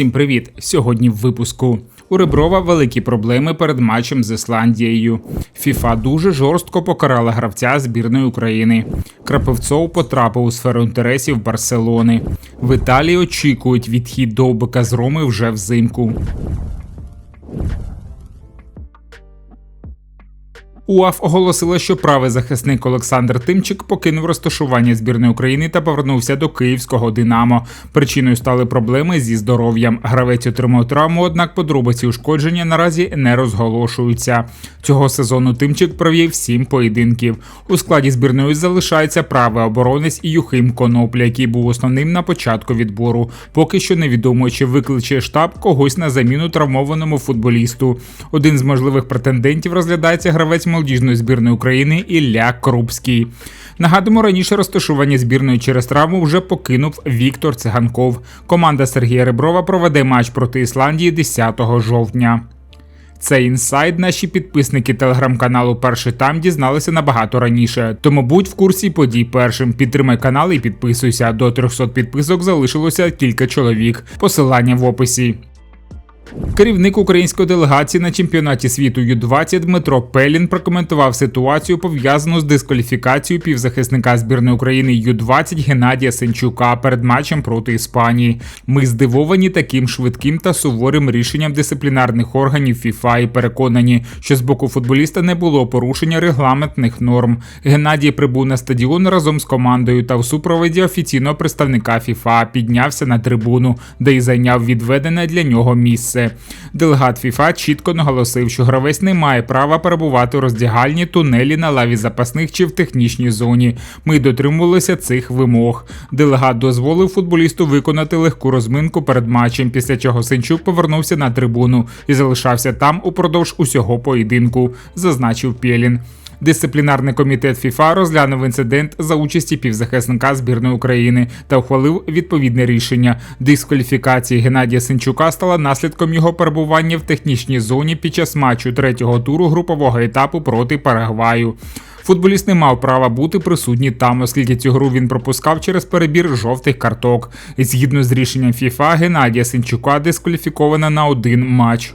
Всім привіт! Сьогодні в випуску. У Реброва великі проблеми перед матчем з Ісландією. ФІФА дуже жорстко покарала гравця збірної України. Крапивцов потрапив у сферу інтересів Барселони. В Італії очікують відхід довбика з Роми вже взимку. УАФ оголосила, що правий захисник Олександр Тимчик покинув розташування збірної України та повернувся до київського Динамо. Причиною стали проблеми зі здоров'ям. Гравець отримав травму, однак подробиці ушкодження наразі не розголошуються. Цього сезону Тимчик провів сім поєдинків. У складі збірної залишається правий оборонець і Юхим Конопля, який був основним на початку відбору. Поки що невідомо, чи викличе штаб когось на заміну травмованому футболісту. Один з можливих претендентів розглядається гравець молодіжної збірної України Ілля Крупський. Нагадуємо, раніше розташування збірної через травму вже покинув Віктор Циганков. Команда Сергія Реброва проведе матч проти Ісландії 10 жовтня. Цей інсайд наші підписники телеграм-каналу Перший там дізналися набагато раніше. Тому будь в курсі подій першим. Підтримай канал і підписуйся. До 300 підписок залишилося кілька чоловік. Посилання в описі. Керівник української делегації на чемпіонаті світу Ю-20 Дмитро Пелін прокоментував ситуацію пов'язану з дискваліфікацією півзахисника збірної України Ю-20 Геннадія Сенчука перед матчем проти Іспанії. Ми здивовані таким швидким та суворим рішенням дисциплінарних органів ФІФА і переконані, що з боку футболіста не було порушення регламентних норм. Геннадій прибув на стадіон разом з командою та в супроводі офіційного представника ФІФА піднявся на трибуну, де й зайняв відведене для нього місце місце. Делегат ФІФА чітко наголосив, що гравець не має права перебувати у роздягальні тунелі на лаві запасних чи в технічній зоні. Ми дотримувалися цих вимог. Делегат дозволив футболісту виконати легку розминку перед матчем, після чого Сенчук повернувся на трибуну і залишався там упродовж усього поєдинку, зазначив Пєлін. Дисциплінарний комітет ФІФА розглянув інцидент за участі півзахисника збірної України та ухвалив відповідне рішення. Дискваліфікація Геннадія Сенчука стала наслідком його перебування в технічній зоні під час матчу третього туру групового етапу проти Парагваю. Футболіст не мав права бути присутній там, оскільки цю гру він пропускав через перебір жовтих карток. Згідно з рішенням ФІФА, Геннадія Сенчука дискваліфікована на один матч.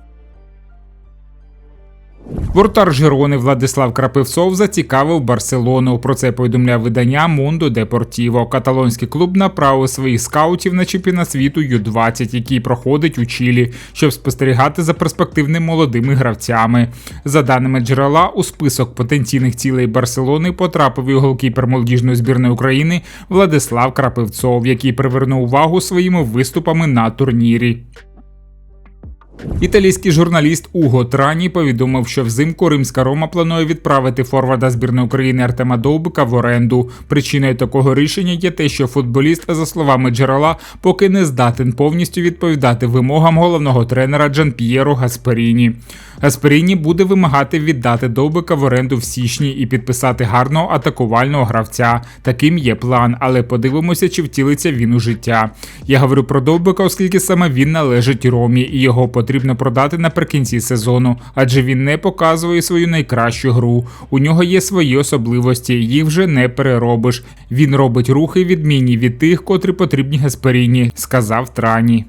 Вортар Жирони Владислав Крапивцов зацікавив Барселону. Про це повідомляє видання Мундо Депортіво. Каталонський клуб направив своїх скаутів на чемпіонат світу Ю-20, який проходить у Чилі, щоб спостерігати за перспективними молодими гравцями. За даними джерела, у список потенційних цілей Барселони потрапив і голкіпер молодіжної збірної України Владислав Крапивцов, який привернув увагу своїми виступами на турнірі. Італійський журналіст Уго Трані повідомив, що взимку римська Рома планує відправити форварда збірної України Артема Довбика в оренду. Причиною такого рішення є те, що футболіст, за словами джерела, поки не здатен повністю відповідати вимогам головного тренера Джан П'єро Гасперіні. Гасперіні буде вимагати віддати Довбика в оренду в січні і підписати гарного атакувального гравця. Таким є план, але подивимося, чи втілиться він у життя. Я говорю про Довбика, оскільки саме він належить Ромі, і його потрібно продати наприкінці сезону, адже він не показує свою найкращу гру. У нього є свої особливості, їх вже не переробиш. Він робить рухи відмінні від тих, котрі потрібні Гасперіні, сказав Трані.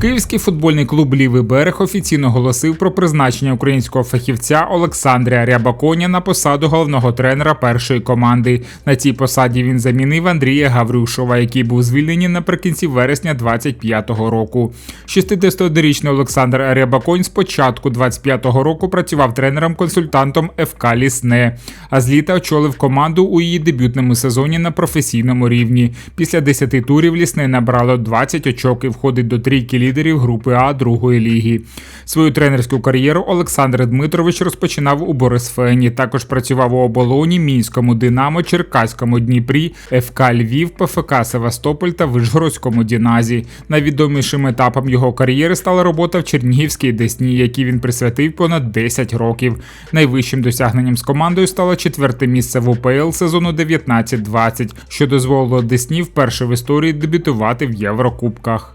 Київський футбольний клуб Лівий берег офіційно оголосив про призначення українського фахівця Олександрія Рябаконя на посаду головного тренера першої команди. На цій посаді він замінив Андрія Гаврюшова, який був звільнений наприкінці вересня 25-го року. 61-річний Олександр Рябаконь з початку 25-го року працював тренером-консультантом ФК Лісне, а з літа очолив команду у її дебютному сезоні на професійному рівні. Після 10 турів лісне набрало 20 очок і входить до трійки лідерів групи А другої ліги. Свою тренерську кар'єру Олександр Дмитрович розпочинав у Борисфені. Також працював у оболоні, мінському Динамо, Черкаському Дніпрі, ФК Львів, ПФК Севастополь та Вишгородському Діназі. Найвідомішим етапом його кар'єри стала робота в Чернігівській Десні, якій він присвятив понад 10 років. Найвищим досягненням з командою стало четверте місце в УПЛ сезону 19-20, що дозволило Десні вперше в історії дебютувати в Єврокубках.